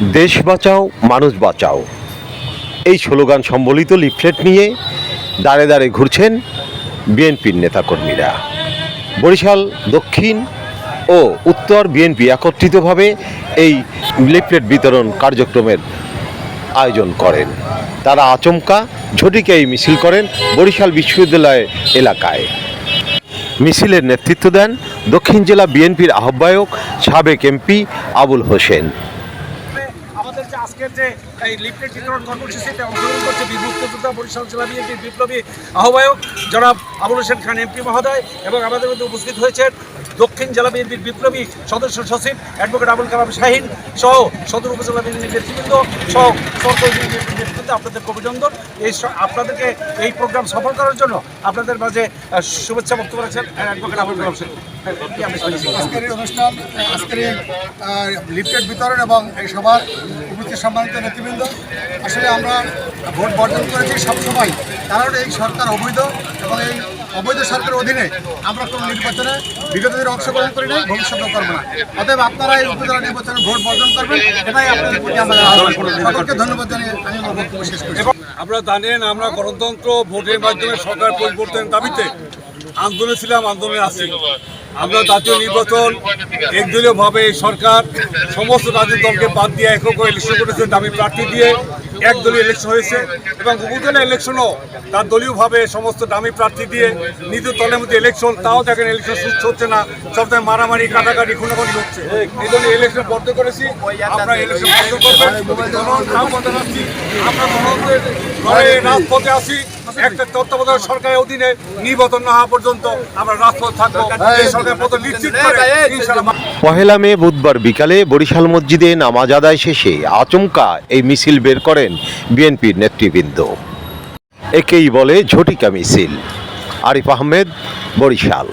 দেশ বাঁচাও, মানুষ বাঁচাও। এই স্লোগান সম্বলিত লিফলেট নিয়ে দাঁড়ে দাঁড়ে ঘুরছেন বিএনপির নেতাকর্মীরা। বরিশাল, দক্ষিণ ও উত্তর বিএনপি একত্রিতভাবে এই লিফলেট বিতরণ কার্যক্রমের আয়োজন করেন। তারা আচমকা ঝটিকে এই মিছিল করেন বরিশাল বিশ্ববিদ্যালয় এলাকায়। মিছিলের নেতৃত্ব দেন দক্ষিণ জেলা বিএনপির আহ্বায়ক সাবেক এমপি আবুল হোসেন। আজকের যে এই লিফলেট বিতরণ কর্মসূচিতে অংশগ্রহণ করছে বিভক্ত যোদ্ধা বরিশাল জেলা বিএনপির বিপ্লবী আহ্বায়ক জনাব আবুল হোসেন খান, এমপি মহোদয় এবং আমাদের মধ্যে উপস্থিত হয়েছেন দক্ষিণ জেলা বিএনপির বিপ্লবী সদস্য সচিব অ্যাডভোকেট আবুল কালাম শাহিন সহ সদর উপজেলা বিএনপির নেতৃবৃন্দ সহ সরকারি নেতৃবৃন্দ আপনাদেরকে অভিনন্দন এই আপনাদেরকে এই প্রোগ্রাম সফল করার জন্য আপনাদের মাঝে শুভেচ্ছা বক্তব্য রাখছেন অ্যাডভোকেট আবুল কালাম শাহিন। আজকের এই অনুষ্ঠান আজকের এই বিতরণ এবং এই সবার উপস্থিত সম্মানিত নেতৃবৃন্দ। আসলে আমরা ভোট বর্জন করেছি সবসময় কারণ এই সরকার অবৈধ এবং এই অবৈধ সরকারের অধীনে আমরা কোনো নির্বাচনে বিগত দিনে অংশগ্রহণ করি নাই, ভবিষ্যতেও করব না। অতএব আপনারা এই উপজেলা নির্বাচনে ভোট বর্জন করবেন এটাই আপনাদের প্রতি আমরা সকলকে ধন্যবাদ জানিয়ে আমি আমার বক্তব্য শেষ করছি। আপনারা জানেন, আমরা গণতন্ত্র ভোটের মাধ্যমে সরকার পরিবর্তনের দাবিতে আন্দোলনে ছিলাম, আন্দোলনে আছি। আমরা জাতীয় নির্বাচন একদলীয়ভাবে সরকার, সমস্ত রাজনৈতিক দলকে বাদ দিয়ে একক ইলেকশন করেছেন দাবি প্রার্থী দিয়ে। একদলীয় ইলেকশন হয়েছে এবং উপজেলা ইলেকশনও তার দলীয়ভাবে সমস্ত দামি প্রার্থী দিয়ে নিজ দলের মধ্যে ইলেকশন তাও দেখেন ইলেকশন সুস্থ হচ্ছে না সবসময় মারামারি, কাটাকাটি, খুনাখুনি হচ্ছে। এই ইলেকশন বন্ধ করেছি আমরা ইলেকশন বন্ধ করবেন। আমরা রাজপথে আছি। একটা তত্ত্বাবধায়ক সরকারের অধীনে নির্বাচন না হওয়া পর্যন্ত আমরা রাজপথ থাকব। এই সরকার নিশ্চিত করে পহেলা মে বুধবার বিকালে বরিশাল মসজিদে নামাজ আদায় শেষে আচমকা এই মিছিল বের করেন বিএনপির নেতৃবৃন্দ। একেই বলে ঝটিকা মিছিল। আরিফ আহমেদ বরিশাল।